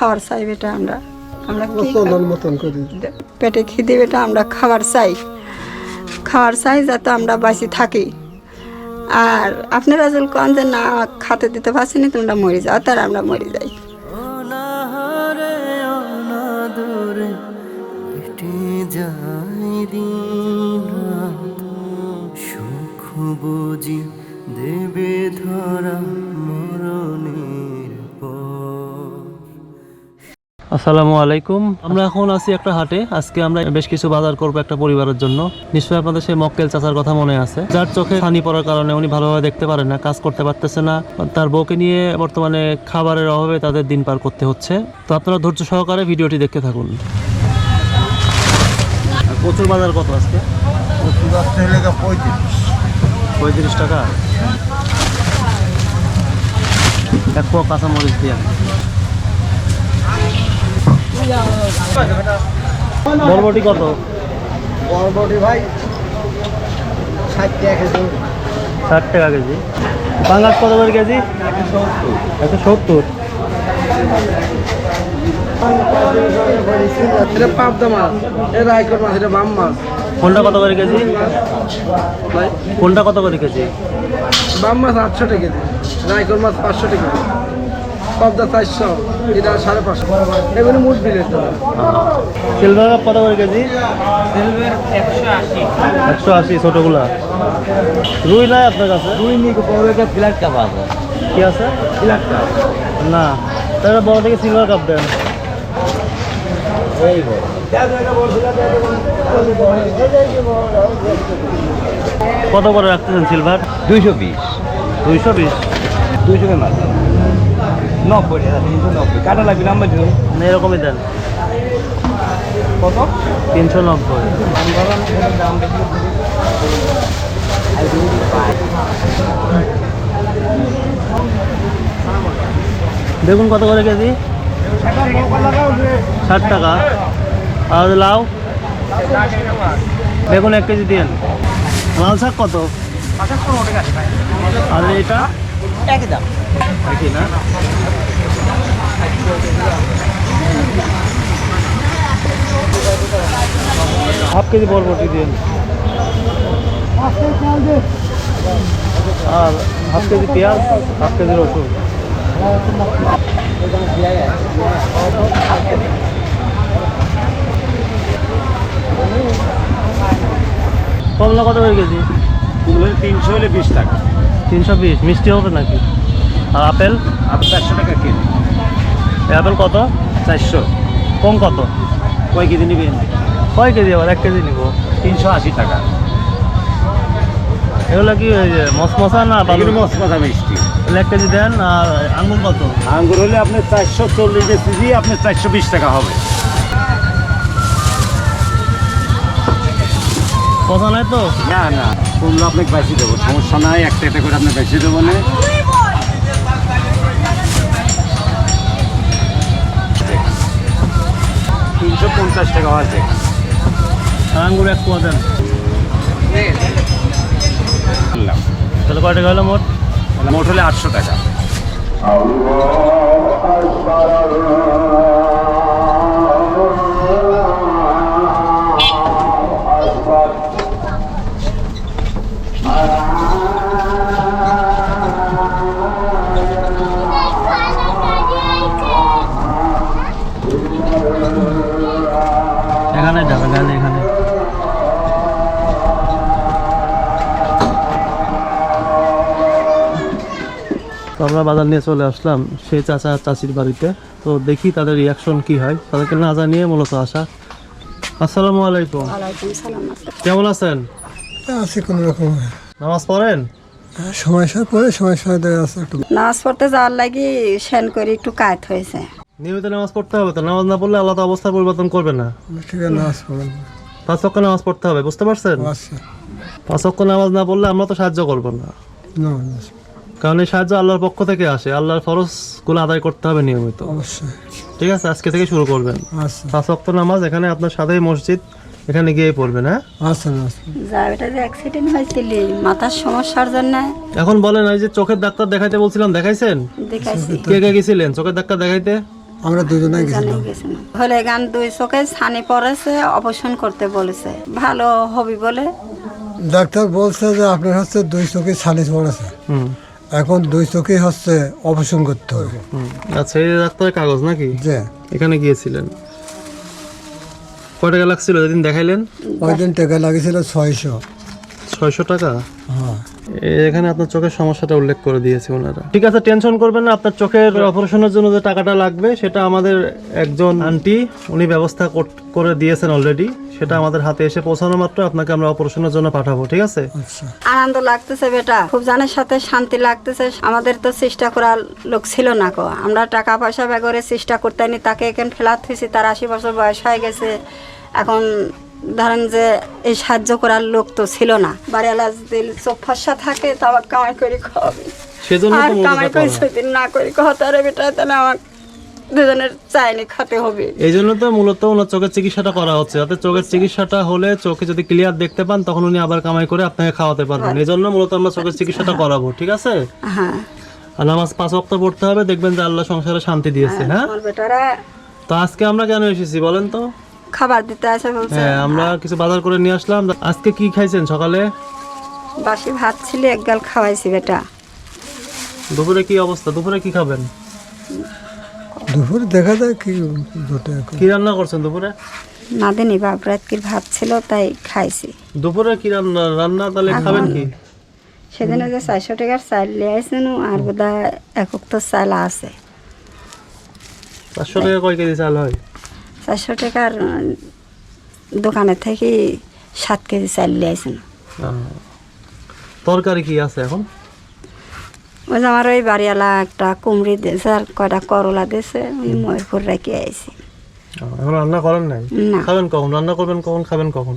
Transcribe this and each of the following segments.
খাবার চাই বেটা আমরা। আমরা মতন করি। পেটে খিদে বেটা আমরা খাবার চাই। খাবার চাই যাতে আমরা বাঁচি থাকি। আর আপনারা যদি কন যে না খাতে দিতে পারছি না তোমরা মরে যাও। তার আমরা মরে যাই। সুখ বুঝি দেবে ধরা। আসসালামু আলাইকুম। আমরা এখন আছি একটা হাটে। আজকে আমরা বেশ কিছু বাজার করব একটা পরিবারের জন্য। নিশ্চয়ই আপনাদের সেই মক্কেল চাচার কথা মনে আছে। যার চোখে পানি পড়ার কারণে উনি ভালোভাবে দেখতে পারেন না কাজ করতে পারতেছে না। তার বউকে নিয়ে বর্তমানে খাবারের অভাবে তাদের দিন পার করতে হচ্ছে। তো আপনারা ধৈর্য সহকারে ভিডিওটি দেখতে থাকুন। প্রচুর বাজার কত আজকে? পঁয়ত্রিশ। টাকা। এক পোয়া কাঁচামরিচ দিয়ে বরবটি কত? বরবটি ভাই ষাট টাকা কেজি। ষাট টাকা কেজি। পাঙ্গাস কত করে কেজি? একশো সত্তর। এটা পাবদা মাছ এটা রায়কর মাছ এটা বাম মাছ। কোনটা কত করে কেজি? কোনটা কত করে কেজি? বাম মাছ আটশো টাকা কেজি রায়কর মাছ পাঁচশো টাকা পাবদা চারশো এটা সাড়ে পাঁচশো। এগুলো মুঠ বিলের তো সিলভার কাপ কত করে কেজি? একশো আশি। ছোটগুলা। রুই নাই আপনার কাছে? দুই নিকে বড় একটা ফ্ল্যাট কাপ আছে। কি আছে? না। তাহলে বড় থেকে সিলভার কাপ দেন। এই বড়। কত করে রাখতেছেন সিলভার? দুইশো বিশ। দুইশো বিশ। দুইশো মাছ নব্বই টাকা তিনশো নব্বই। কাটা লাগবে নাম্বার এরকমই দেন। কত? তিনশো নব্বই। বেগুন কত করে কেজি? ষাট টাকা। আর লাউ? বেগুন এক কেজি দিন। লাল শাক কত? আর এটা একই দাম। একই না? হাফ কেজি বরবটি দিন আর হাফ কেজি পেঁয়াজ হাফ কেজি রসুন। কমলা কত করে কেজি? তিনশো হলে বিশ টাকা। তিনশো বিশ মিষ্টি হবে নাকি? আর আপেল? আপনি চারশো টাকা কেজি। এই কত? চারশো। কম কত? কয় কেজি নেবেন কয় কেজি আবার? এক কেজি নিব। তিনশো আশি টাকা। এগুলো কি ওই যে মশমশা না এগুলো মিষ্টি। এক কেজি দেন আর আঙ্গুর কত? আঙ্গুর হলে আপনি চারশো চল্লিশ কেজি আপনার চারশো বিশ টাকা হবে। পচা নাই তো? না না। কমলো আপনাকে বেশি দেবো? সমস্যা নাই একটা একটা করে আপনি বেশি দেবো না। তিনশো পঞ্চাশ টাকা আছে। আঙ্গুর এক পোয়া দেন। তাহলে কয় টাকা হলো মোট? মোট হলে আটশো টাকা। তো আমরা বাজার নিয়ে চলে আসলাম সে চাচা চাচির বাড়িতে। তো দেখি তাদের রিয়াকশন কি হয়। তাদেরকে না জানিয়ে মূলত আসা। আসসালামু আলাইকুম। কেমন আছেন? আছে কোনো রকম। নামাজ পড়েন? সমস্যা পরে সমস্যা আছে একটু। নাচ পড়তে যাওয়ার লাগি সেন করে একটু কায়ত হয়েছে। নিয়মিত নামাজ পড়তে হবে তো? নামাজ না পড়লে আল্লাহ তো অবস্থার পরিবর্তন করবে না। ঠিক আছে নাচ পড়েন পাঁচ অক্ষ নামাজ পড়তে হবে বুঝতে পারছেন? আচ্ছা পাঁচ অক্ষ নামাজ না পড়লে আমরা তো সাহায্য করব না। না কারণ এই সাহায্য আল্লাহর পক্ষ থেকে আসে। আল্লাহর ফরজগুলো আদায় করতে হবে নিয়মিত। অবশ্যই। ঠিক আছে আজকে থেকে শুরু করবেন। আচ্ছা। পাঁচ অক্ত নামাজ এখানে আপনার সাথেই মসজিদ এখানে গিয়ে পড়বেন হ্যাঁ? আচ্ছা নাচ যা এটা যে অ্যাক্সিডেন্ট হয়েছিল মাথার সমস্যার জন্য। এখন বলেন ওই যে চোখের ডাক্তার দেখাইতে বলছিলাম দেখাইছেন? দেখাইছি। কে কে গেছিলেন? চোখের ডাক্তার দেখাইতে? আমরা দুজনেই গেছিলাম। হলে গান দুই চোখে ছানি পড়েছে অপারেশন করতে বলেছে। ভালো হবি বলে। ডাক্তার বলছে যে আপনার হচ্ছে দুই চোখে ছানি পড়েছে। হুম। এখন দুই চোখে হচ্ছে অপারেশন করতে হবে। আচ্ছা এই ডাক্তারের কাগজ নাকি? যে। এখানে গিয়েছিলেন। কয় টাকা লাগছিল? যেদিন দেখাইলেন? ওই দিন টাকা লাগিয়েছিল ছয়শো। ছয়শো টাকা? হ্যাঁ। এখানে আপনার চোখের সমস্যাটা উল্লেখ করে দিয়েছে ওনারা। ঠিক আছে টেনশন করবেন না আপনার চোখের অপারেশনের জন্য যে টাকাটা লাগবে সেটা আমাদের একজন আন্টি উনি ব্যবস্থা করে দিয়েছেন অলরেডি সেটা আমাদের হাতে এসে পৌঁছানো মাত্র আপনাকে আমরা অপারেশনের জন্য পাঠাবো ঠিক আছে? আচ্ছা। আনন্দ লাগতেছে বেটা খুব জানের সাথে শান্তি লাগতেছে আমাদের তো চেষ্টা করার লোক ছিল না কো আমরা টাকা পয়সা বেগরে চেষ্টা করতে নি তাকে এখানে ফেলাত হয়েছি তার আশি বছর বয়স হয়ে গেছে। এখন ধরেন যে এই সাহায্য করার লোক তো ছিল না। বাড়িওয়ালা দিল চোখ ফসা থাকে তো আবার কামাই করে খাওয়াবে। আর কামাই করে। সেদিন না করে খাওয়াতে আরে বেটা তাহলে আমার দুজনের চাইনি খাতে হবে। এই জন্য তো মূলত ওনার চোখের চিকিৎসাটা করা হচ্ছে। যাতে চোখের চিকিৎসাটা হলে চোখে যদি ক্লিয়ার দেখতে পান তখন উনি আবার কামাই করে আপনাকে খাওয়াতে পারবেন। এই জন্য মূলত আমরা চোখের চিকিৎসাটা করাবো ঠিক আছে? হ্যাঁ। আর নামাজ পাঁচ ওয়াক্ত পড়তে হবে দেখবেন যে আল্লাহ সংসারে শান্তি দিয়েছে হ্যাঁ তো আজকে আমরা কেন এসেছি বলেন তো? খাবার দিতে আসে বলছে। হ্যাঁ আমরা কিছু বাজার করে নিয়ে আসলাম। আজকে কি খাইছেন সকালে? বাসি ভাত ছিল এক গাল খাওয়াইছি বেটা। দুপুরে কি অবস্থা? দুপুরে কি খাবেন? দুপুরে দেখা যায় কি। কি রান্না করছেন দুপুরে? নাদিনী বাপ রাতকির ভাত ছিল তাই খাইছি। দুপুরে কি রান্না? রান্না তাহলে খাবেন কি? সেদিনে যে চারশো টাকার চাল নিয়ে আসছেন আর বোধ হয় একক তো চাল আছে। পাঁচশো টাকা কয় কেজি চাল হয়? চারশো টাকার দোকানে থেকে সাত কেজি চাল আহ, তরকারি কি আছে এখন? ওই যে আমার ওই বাড়িওয়ালা একটা কুমড়ি দিয়েছে আর কয়টা করলা দিয়েছে ওই ময়ূরপুর রেখে আইছি। এখন রান্না করেন নাই? খাবেন কখন? রান্না করবেন কখন? খাবেন কখন?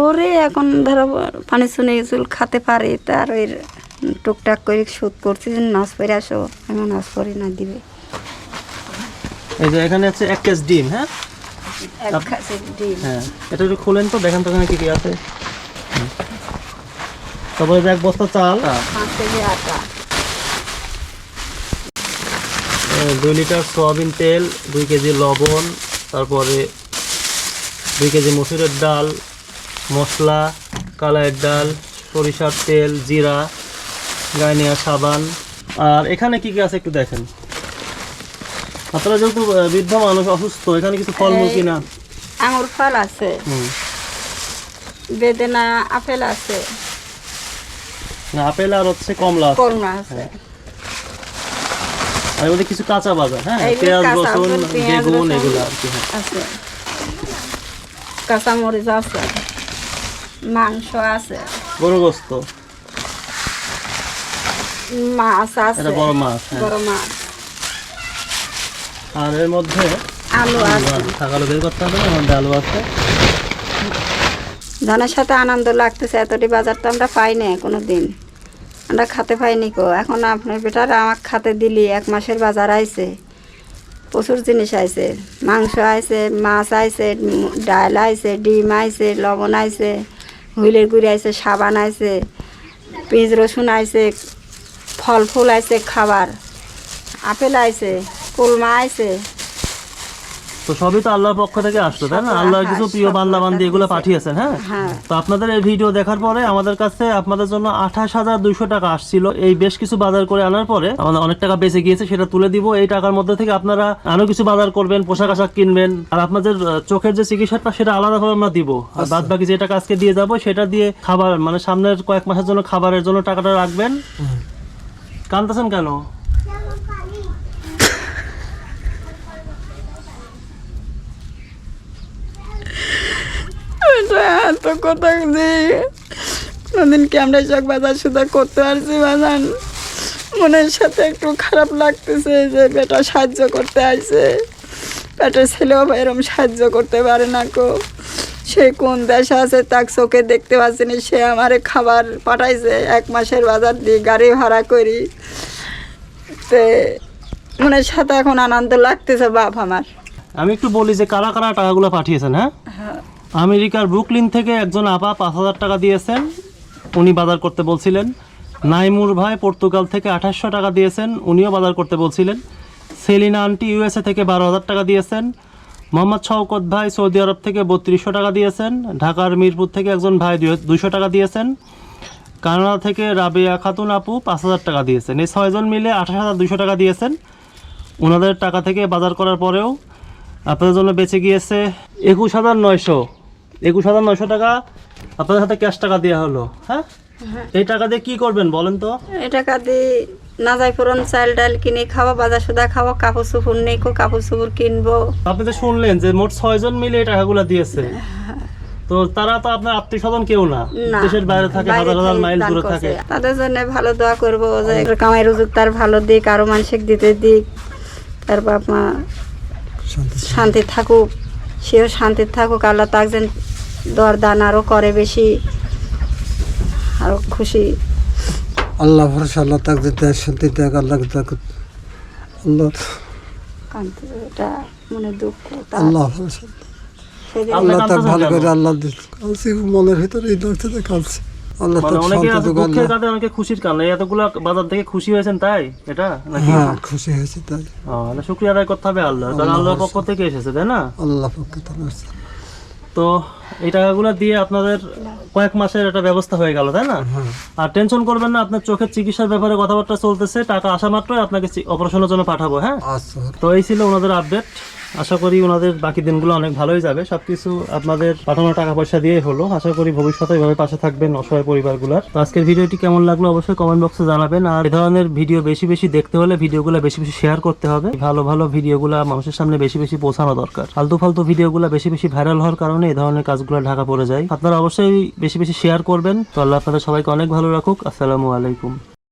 ওরে এখন ধরো পানি শুনে চুল খেতে পারে তার ওই টুকটাক করে সুদ করছি নাচ পরে আসো এখন নাচ পরে না দিবে। এই যে এখানে আছে এক কেজি ডিম হ্যাঁ? হ্যাঁ এটা একটু খুলেন তো দেখেন তো এখানে কি কি আছে। তারপরে এক বস্তা চাল। দুই লিটার সয়াবিন তেল দুই কেজি লবণ তারপরে দুই কেজি মসুরের ডাল মশলা কালাইয়ের ডাল সরিষার তেল জিরা গাইনিয়া সাবান। আর এখানে কি কি আছে একটু দেখেন। আপনারা যেহেতু বৃদ্ধ মানুষ অসুস্থ এখানে কিছু ফলমূল এই- কিনা? আঙুর ফল আছে। বেদেনা আপেল আছে। না, আপেল আর হচ্ছে কমলা আছে। করুণা আছে। আর এর কিছু কাঁচা বাজার হ্যাঁ? পেঁয়াজ রসুন বেগুন এগুলো আর কি হ্যাঁ। আছে। কাঁচামরিচ আছে। মাংস আছে। গরু গোস্ত। মাছ আছে। বড় মাছ হ্যাঁ। বড় মাছ। আর এর মধ্যে আলু আছে। থাকালো বের করতে হবে আমার মধ্যে আলু আছে। ধানের সাথে আনন্দ লাগতেছে এতটি বাজার তো আমরা পাই না কোনো দিন আমরা খাতে পাইনি কো। এখন আপনার বেটারা আমার খাতে দিলি এক মাসের বাজার আইছে। প্রচুর জিনিস আইছে। মাংস আইছে মাছ আইছে ডাল আইছে ডিম আইছে লবণ আইছে হুইলের গুড়ি আইছে সাবান আইছে পেঁয়াজ রসুন আইছে ফল ফুল আইছে খাবার। আপেল আইছে। কুলমা আইছে তো সবই তো আল্লাহর পক্ষ থেকে আসতো তাই না? আল্লাহর কিছু প্রিয় বান্দা বান্দি এগুলো। পাঠিয়েছেন হ্যাঁ? হ্যাঁ। তো আপনাদের এই ভিডিও দেখার পরে আমাদের কাছে আপনাদের জন্য আঠাশ হাজার দুইশো টাকা আসছিল। এই বেশ কিছু বাজার করে আনার পরে আমাদের অনেক টাকা বেঁচে গিয়েছে সেটা তুলে দিব। এই টাকার মধ্যে থেকে আপনারা আরও কিছু বাজার করবেন পোশাক আশাক কিনবেন। আর আপনাদের চোখের যে চিকিৎসাটা সেটা আলাদাভাবে আমরা দিব। আর বাদ বাকি যে টাকা আজকে দিয়ে যাব সেটা দিয়ে খাবার মানে সামনের কয়েক মাসের জন্য খাবারের জন্য টাকাটা রাখবেন। কানতেছেন কেন? এত কথা যে কোনদিন আমরা সব বাজার সুদা করতে পারছি বাজান মনের সাথে একটু খারাপ লাগতেছে যে বেটা সাহায্য করতে আসছে। বেটার ছেলেও এরম সাহায্য করতে পারে না কো সে কোন দেশে আছে তাক চোখে দেখতে পাচ্ছি না। সে আমারে খাবার পাঠাইছে এক মাসের বাজার দিয়ে গাড়ি ভাড়া করি। তে মনের সাথে এখন আনন্দ লাগতেছে বাপ আমার। আমি একটু বলি যে কারা কারা টাকাগুলো পাঠিয়েছেন হ্যাঁ। আমেরিকার ব্রুকলিন থেকে একজন আপা পাঁচ হাজার টাকা দিয়েছেন। উনি বাজার করতে বলছিলেন। নাইমুর ভাই পর্তুগাল থেকে আঠাশশো টাকা দিয়েছেন। উনিও বাজার করতে বলছিলেন। সেলিনা আন্টি ইউএসএ থেকে বারো হাজার টাকা দিয়েছেন। মোহাম্মদ শওকত ভাই সৌদি আরব থেকে বত্রিশশো টাকা দিয়েছেন। ঢাকার মিরপুর থেকে একজন ভাই দুইশো টাকা দিয়েছেন। কানাডা থেকে রাবিয়া খাতুন আপু পাঁচ হাজার টাকা দিয়েছেন। এই ছয়জন মিলে আঠাশ হাজার দুশো টাকা দিয়েছেন। ওনাদের টাকা থেকে বাজার করার পরেও আপনাদের জন্য বেঁচে গিয়েছে একুশ হাজার নয়শো। একুশ হাজার নয়শো টাকা। আপনাদের হাতে ক্যাশ টাকা দেওয়া হলো হ্যাঁ? এই টাকা দিয়ে কি করবেন বলেন তো? এই টাকা দিয়ে না যাই পুরন চাল ডাল কিনে খাওয়া বাজার সুদা খাওয়া কাপড় চুপুর নেই কো কাপড় কিনবো। আপনি তো শুনলেন যে মোট ছয়জন মিলে এই টাকাগুলো দিয়েছে। তো তারা তো আপনার আত্মীয় স্বজন কেউ না। দেশের বাইরে থাকে হাজার হাজার মাইল দূরে থাকে। তাদের জন্য ভালো দোয়া করব যে কামাই রুজুক তার ভালো দিক আরও মানসিক দিতে দিক। তার বাপ মা শান্তি শান্তি থাকুক সেও শান্তি থাকুক আল্লাহ তাক যেন দর দান আরও করে বেশি আরও খুশি। আল্লাহ ভরসা আল্লাহ তাক দিতে শান্তি দেখ আল্লাহ তাক আল্লাহ এটা মনে দুঃখ আল্লাহ ভরসা। আল্লাহ তাক ভালো করে আল্লাহ কালছি মনের ভিতরে এই কালছি আল্লাহ মানে তাক শান্তি দেখ আল্লাহ। কাঁদে অনেকে খুশির কান্না এতগুলো বাজার থেকে খুশি হয়েছেন তাই? এটা নাকি? হ্যাঁ খুশি হয়েছে তাই। ও, তাহলে শুক্রিয়া আদায় করতে হবে আল্লাহ কারণ আল্লাহর পক্ষ থেকে এসেছে তাই না? আল্লাহ পক্ষে আছে। তো এই টাকাগুলো দিয়ে আপনাদের কয়েক মাসের একটা ব্যবস্থা হয়ে গেল তাই না? হ্যাঁ। আর টেনশন করবেন না আপনার চোখের চিকিৎসার ব্যাপারে কথাবার্তা চলতেছে টাকা আসা মাত্রই আপনাকে অপারেশনের জন্য পাঠাবো হ্যাঁ? আচ্ছা। তো এই ছিল ওনাদের আপডেট আশা করি ওনাদের বাকি দিনগুলো অনেক ভালোই যাবে। সবকিছু আপনাদের পাঠানো টাকা পয়সা দিয়ে হলো। আশা করি ভবিষ্যতে এভাবে পাশে থাকবেন অসহায় পরিবারগুলোর। তো আজকের ভিডিওটি কেমন লাগল অবশ্যই কমেন্ট বক্সে জানাবেন। আর এই ধরনের ভিডিও বেশি বেশি দেখতে হলে ভিডিওগুলো বেশি বেশি শেয়ার করতে হবে। ভালো ভালো ভিডিওগুলো মানুষের সামনে বেশি বেশি পৌঁছানো দরকার। ফালতু ফালতু ভিডিওগুলো বেশি বেশি ভাইরাল হওয়ার কারণে এই ধরনের কাজগুলো ঢাকা পড়ে যায়। আপনারা অবশ্যই বেশি বেশি শেয়ার করবেন। তো আল্লাহ আপনাদের সবাইকে অনেক ভালো রাখুক। আসসালামু আলাইকুম।